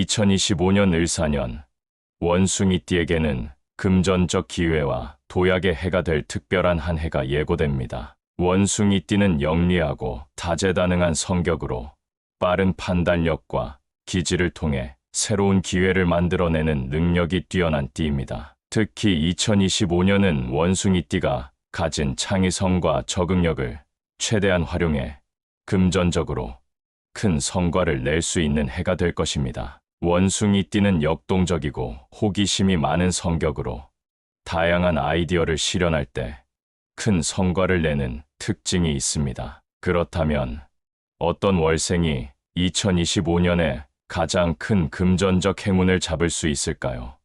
2025년 을사년 원숭이띠에게는 금전적 기회와 도약의 해가 될 특별한 한 해가 예고됩니다. 원숭이띠는 영리하고 다재다능한 성격으로 빠른 판단력과 기지를 통해 새로운 기회를 만들어내는 능력이 뛰어난 띠입니다. 특히 2025년은 원숭이띠가 가진 창의성과 적응력을 최대한 활용해 금전적으로 큰 성과를 낼 수 있는 해가 될 것입니다. 원숭이 띠는 역동적이고 호기심이 많은 성격으로 다양한 아이디어를 실현할 때 큰 성과를 내는 특징이 있습니다. 그렇다면 어떤 월생이 2025년에 가장 큰 금전적 행운을 잡을 수 있을까요?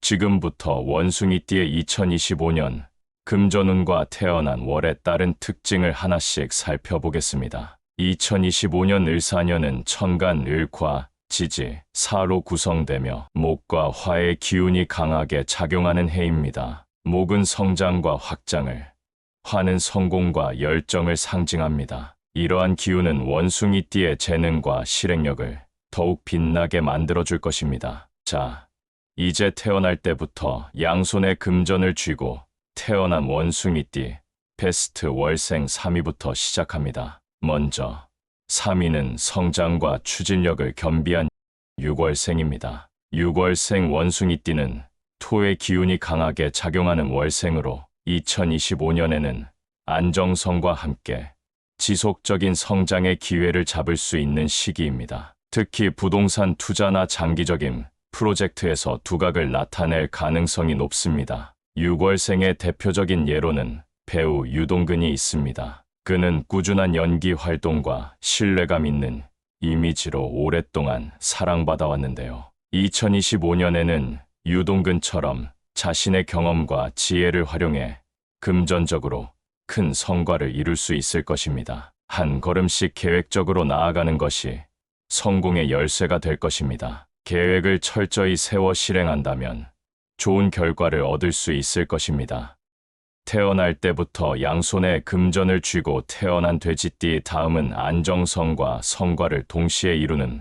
지금부터 원숭이띠의 2025년 금전운과 태어난 월에 따른 특징을 하나씩 살펴보겠습니다. 2025년 을사년은 천간 을과 지지, 사로 구성되며 목과 화의 기운이 강하게 작용하는 해입니다. 목은 성장과 확장을, 화는 성공과 열정을 상징합니다. 이러한 기운은 원숭이띠의 재능과 실행력을 더욱 빛나게 만들어줄 것입니다. 자, 이제 태어날 때부터 양손에 금전을 쥐고 태어난 원숭이띠 베스트 월생 3위부터 시작합니다. 먼저 3위는 성장과 추진력을 겸비한 6월생입니다. 6월생 원숭이띠는 토의 기운이 강하게 작용하는 월생으로 2025년에는 안정성과 함께 지속적인 성장의 기회를 잡을 수 있는 시기입니다. 특히 부동산 투자나 장기적인 프로젝트에서 두각을 나타낼 가능성이 높습니다. 6월생의 대표적인 예로는 배우 유동근이 있습니다. 그는 꾸준한 연기 활동과 신뢰감 있는 이미지로 오랫동안 사랑받아왔는데요. 2025년에는 유동근처럼 자신의 경험과 지혜를 활용해 금전적으로 큰 성과를 이룰 수 있을 것입니다. 한 걸음씩 계획적으로 나아가는 것이 성공의 열쇠가 될 것입니다. 계획을 철저히 세워 실행한다면 좋은 결과를 얻을 수 있을 것입니다. 태어날 때부터 양손에 금전을 쥐고 태어난 돼지띠 다음은 안정성과 성과를 동시에 이루는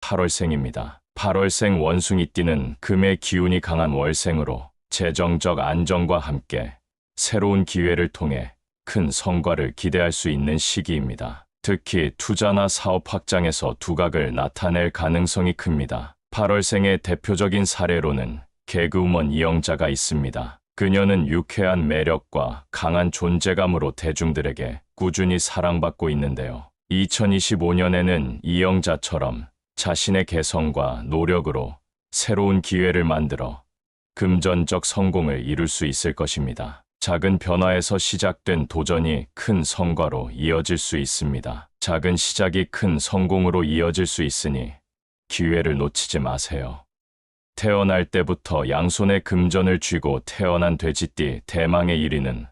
8월생입니다. 8월생 원숭이띠는 금의 기운이 강한 월생으로 재정적 안정과 함께 새로운 기회를 통해 큰 성과를 기대할 수 있는 시기입니다. 특히 투자나 사업 확장에서 두각을 나타낼 가능성이 큽니다. 8월생의 대표적인 사례로는 개그우먼 이영자가 있습니다. 그녀는 유쾌한 매력과 강한 존재감으로 대중들에게 꾸준히 사랑받고 있는데요. 2025년에는 이영자처럼 자신의 개성과 노력으로 새로운 기회를 만들어 금전적 성공을 이룰 수 있을 것입니다. 작은 변화에서 시작된 도전이 큰 성과로 이어질 수 있습니다. 작은 시작이 큰 성공으로 이어질 수 있으니 기회를 놓치지 마세요. 태어날 때부터 양손에 금전을 쥐고 태어난 돼지띠 대망의 1위는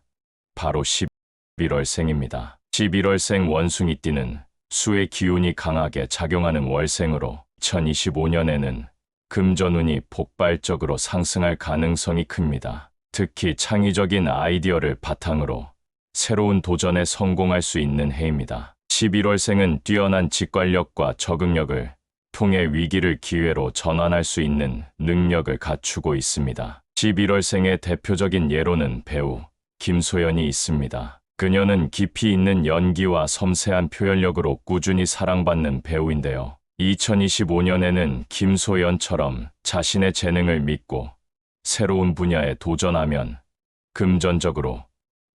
바로 11월생입니다. 11월생 원숭이띠는 수의 기운이 강하게 작용하는 월생으로 2025년에는 금전운이 폭발적으로 상승할 가능성이 큽니다. 특히 창의적인 아이디어를 바탕으로 새로운 도전에 성공할 수 있는 해입니다. 11월생은 뛰어난 직관력과 적응력을 통해 위기를 기회로 전환할 수 있는 능력을 갖추고 있습니다. 11월생의 대표적인 예로는 배우 김소연이 있습니다. 그녀는 깊이 있는 연기와 섬세한 표현력으로 꾸준히 사랑받는 배우인데요. 2025년에는 김소연처럼 자신의 재능을 믿고 새로운 분야에 도전하면 금전적으로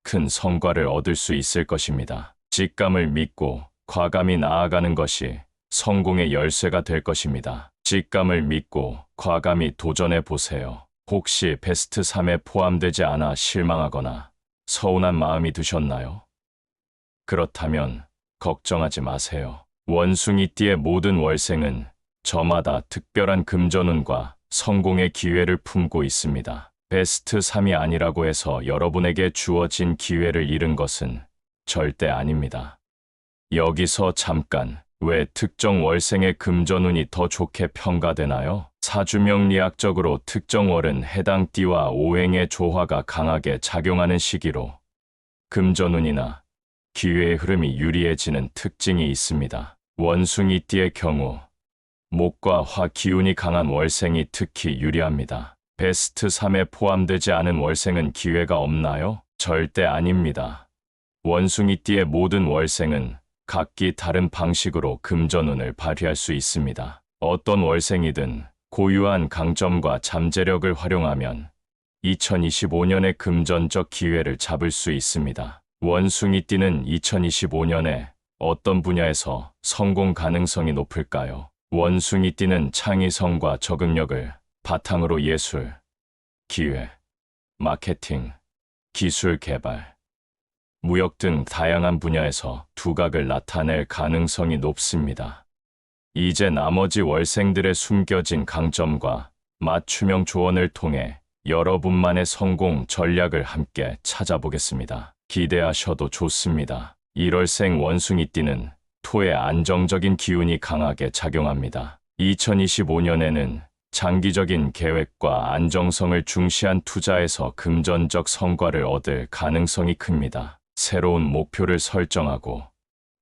큰 성과를 얻을 수 있을 것입니다. 직감을 믿고 과감히 나아가는 것이 성공의 열쇠가 될 것입니다. 직감을 믿고 과감히 도전해 보세요. 혹시 베스트 3에 포함되지 않아 실망하거나 서운한 마음이 드셨나요? 그렇다면 걱정하지 마세요. 원숭이띠의 모든 월생은 저마다 특별한 금전운과 성공의 기회를 품고 있습니다. 베스트 3이 아니라고 해서 여러분에게 주어진 기회를 잃은 것은 절대 아닙니다. 여기서 잠깐 왜 특정 월생의 금전운이 더 좋게 평가되나요? 사주명리학적으로 특정 월은 해당 띠와 오행의 조화가 강하게 작용하는 시기로 금전운이나 기회의 흐름이 유리해지는 특징이 있습니다. 원숭이 띠의 경우 목과 화 기운이 강한 월생이 특히 유리합니다. 베스트 3에 포함되지 않은 월생은 기회가 없나요? 절대 아닙니다. 원숭이띠의 모든 월생은 각기 다른 방식으로 금전운을 발휘할 수 있습니다. 어떤 월생이든 고유한 강점과 잠재력을 활용하면 2025년의 금전적 기회를 잡을 수 있습니다. 원숭이 띠는 2025년에 어떤 분야에서 성공 가능성이 높을까요? 원숭이 띠는 창의성과 적응력을 바탕으로 예술, 기회, 마케팅, 기술 개발, 무역 등 다양한 분야에서 두각을 나타낼 가능성이 높습니다. 이제 나머지 월생들의 숨겨진 강점과 맞춤형 조언을 통해 여러분만의 성공 전략을 함께 찾아보겠습니다. 기대하셔도 좋습니다. 1월생 원숭이 띠는 토의 안정적인 기운이 강하게 작용합니다. 2025년에는 장기적인 계획과 안정성을 중시한 투자에서 금전적 성과를 얻을 가능성이 큽니다. 새로운 목표를 설정하고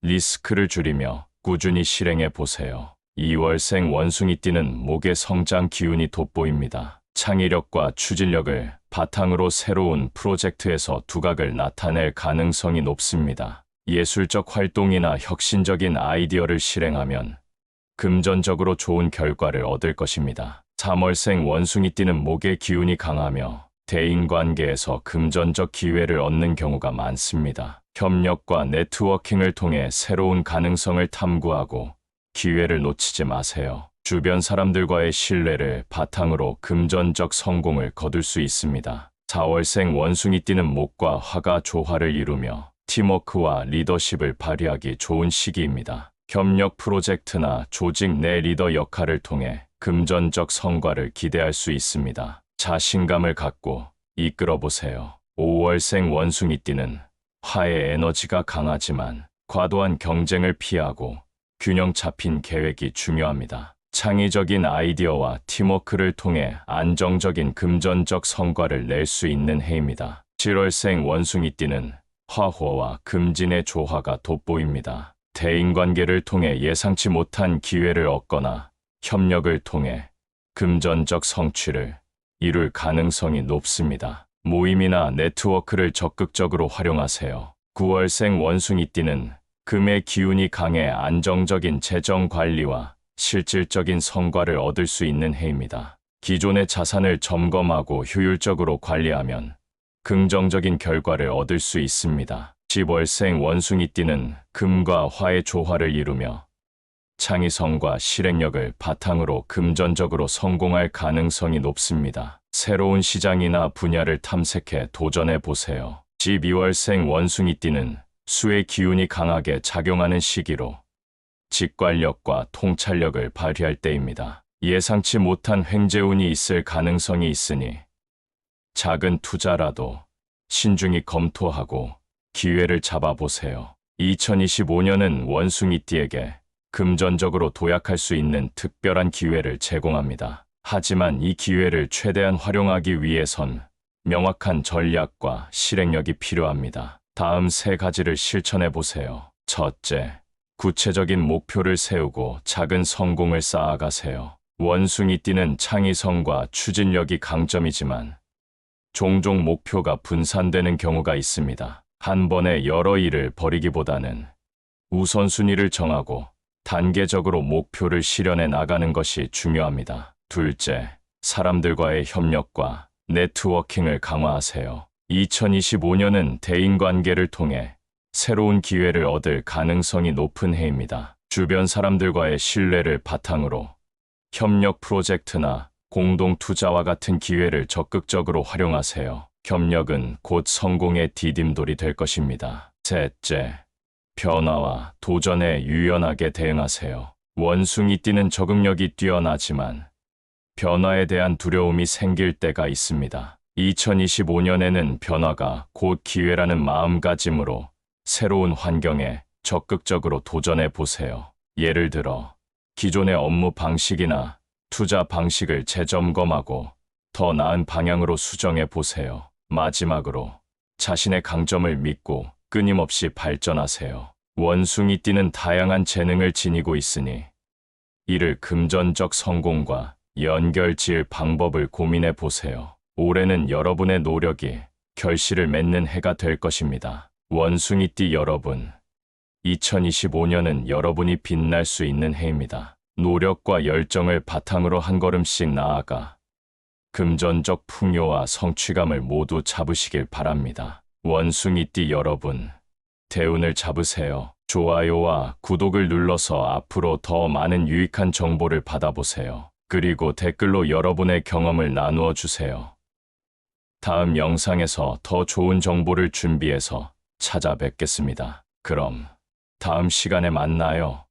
리스크를 줄이며 꾸준히 실행해 보세요. 2월생 원숭이 띠는 목의 성장 기운이 돋보입니다. 창의력과 추진력을 바탕으로 새로운 프로젝트에서 두각을 나타낼 가능성이 높습니다. 예술적 활동이나 혁신적인 아이디어를 실행하면 금전적으로 좋은 결과를 얻을 것입니다. 3월생 원숭이띠는 목의 기운이 강하며 대인관계에서 금전적 기회를 얻는 경우가 많습니다. 협력과 네트워킹을 통해 새로운 가능성을 탐구하고 기회를 놓치지 마세요. 주변 사람들과의 신뢰를 바탕으로 금전적 성공을 거둘 수 있습니다. 4월생 원숭이띠는 목과 화가 조화를 이루며 팀워크와 리더십을 발휘하기 좋은 시기입니다. 협력 프로젝트나 조직 내 리더 역할을 통해 금전적 성과를 기대할 수 있습니다. 자신감을 갖고 이끌어 보세요. 5월생 원숭이띠는 화의 에너지가 강하지만 과도한 경쟁을 피하고 균형 잡힌 계획이 중요합니다. 창의적인 아이디어와 팀워크를 통해 안정적인 금전적 성과를 낼 수 있는 해입니다. 7월생 원숭이띠는 화호와 금진의 조화가 돋보입니다. 대인관계를 통해 예상치 못한 기회를 얻거나 협력을 통해 금전적 성취를 이룰 가능성이 높습니다. 모임이나 네트워크를 적극적으로 활용하세요. 9월생 원숭이띠는 금의 기운이 강해 안정적인 재정 관리와 실질적인 성과를 얻을 수 있는 해입니다. 기존의 자산을 점검하고 효율적으로 관리하면 긍정적인 결과를 얻을 수 있습니다. 10월생 원숭이띠는 금과 화의 조화를 이루며 창의성과 실행력을 바탕으로 금전적으로 성공할 가능성이 높습니다. 새로운 시장이나 분야를 탐색해 도전해 보세요. 12월생 원숭이띠는 수의 기운이 강하게 작용하는 시기로 직관력과 통찰력을 발휘할 때입니다. 예상치 못한 횡재운이 있을 가능성이 있으니 작은 투자라도 신중히 검토하고 기회를 잡아보세요. 2025년은 원숭이띠에게 금전적으로 도약할 수 있는 특별한 기회를 제공합니다. 하지만 이 기회를 최대한 활용하기 위해선 명확한 전략과 실행력이 필요합니다. 다음 세 가지를 실천해 보세요. 첫째, 구체적인 목표를 세우고 작은 성공을 쌓아가세요. 원숭이 띠는 창의성과 추진력이 강점이지만 종종 목표가 분산되는 경우가 있습니다. 한 번에 여러 일을 벌이기보다는 우선순위를 정하고 단계적으로 목표를 실현해 나가는 것이 중요합니다. 둘째, 사람들과의 협력과 네트워킹을 강화하세요. 2025년은 대인관계를 통해 새로운 기회를 얻을 가능성이 높은 해입니다. 주변 사람들과의 신뢰를 바탕으로 협력 프로젝트나 공동 투자와 같은 기회를 적극적으로 활용하세요. 협력은 곧 성공의 디딤돌이 될 것입니다. 셋째, 변화와 도전에 유연하게 대응하세요. 원숭이 띠는 적응력이 뛰어나지만 변화에 대한 두려움이 생길 때가 있습니다. 2025년에는 변화가 곧 기회라는 마음가짐으로 새로운 환경에 적극적으로 도전해 보세요. 예를 들어, 기존의 업무 방식이나 투자 방식을 재점검하고 더 나은 방향으로 수정해 보세요. 마지막으로 자신의 강점을 믿고 끊임없이 발전하세요. 원숭이 띠는 다양한 재능을 지니고 있으니 이를 금전적 성공과 연결 지을 방법을 고민해 보세요. 올해는 여러분의 노력이 결실을 맺는 해가 될 것입니다. 원숭이띠 여러분, 2025년은 여러분이 빛날 수 있는 해입니다. 노력과 열정을 바탕으로 한 걸음씩 나아가 금전적 풍요와 성취감을 모두 잡으시길 바랍니다. 원숭이띠 여러분, 대운을 잡으세요. 좋아요와 구독을 눌러서 앞으로 더 많은 유익한 정보를 받아보세요. 그리고 댓글로 여러분의 경험을 나누어 주세요. 다음 영상에서 더 좋은 정보를 준비해서 찾아뵙겠습니다. 그럼 다음 시간에 만나요.